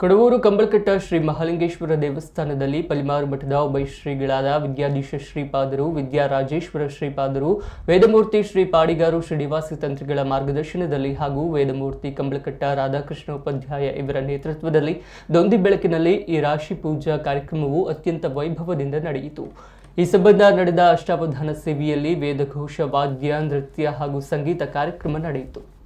ಕಡವೂರು ಕಂಬಳಕಟ್ಟ ಶ್ರೀ ಮಹಾಲಿಂಗೇಶ್ವರ ದೇವಸ್ಥಾನದಲ್ಲಿ ಪಲಿಮಾರು ಮಠದ ಉಭಯ ಶ್ರೀಗಳಾದ ವಿದ್ಯಾಧೀಶ ಶ್ರೀಪಾದರು, ವಿದ್ಯಾರಾಜೇಶ್ವರ ಶ್ರೀಪಾದರು, ವೇದಮೂರ್ತಿ ಶ್ರೀ ಪಾಡಿಗಾರು ಶ್ರೀನಿವಾಸ ತಂತ್ರಿಗಳ ಮಾರ್ಗದರ್ಶನದಲ್ಲಿ ಹಾಗೂ ವೇದಮೂರ್ತಿ ಕಂಬಳಕಟ್ಟ ರಾಧಾಕೃಷ್ಣ ಉಪಾಧ್ಯಾಯ ಇವರ ನೇತೃತ್ವದಲ್ಲಿ ದೊಂದಿ ಬೆಳಕಿನಲ್ಲಿ ಈ ರಾಶಿ ಪೂಜಾ ಕಾರ್ಯಕ್ರಮವು ಅತ್ಯಂತ ವೈಭವದಿಂದ ನಡೆಯಿತು. ಈ ಸಂಬಂಧ ನಡೆದ ಅಷ್ಟಾವಧಾನ ಸೇವೆಯಲ್ಲಿ ವೇದಘೋಷ, ವಾದ್ಯ, ನೃತ್ಯ ಹಾಗೂ ಸಂಗೀತ ಕಾರ್ಯಕ್ರಮ ನಡೆಯಿತು.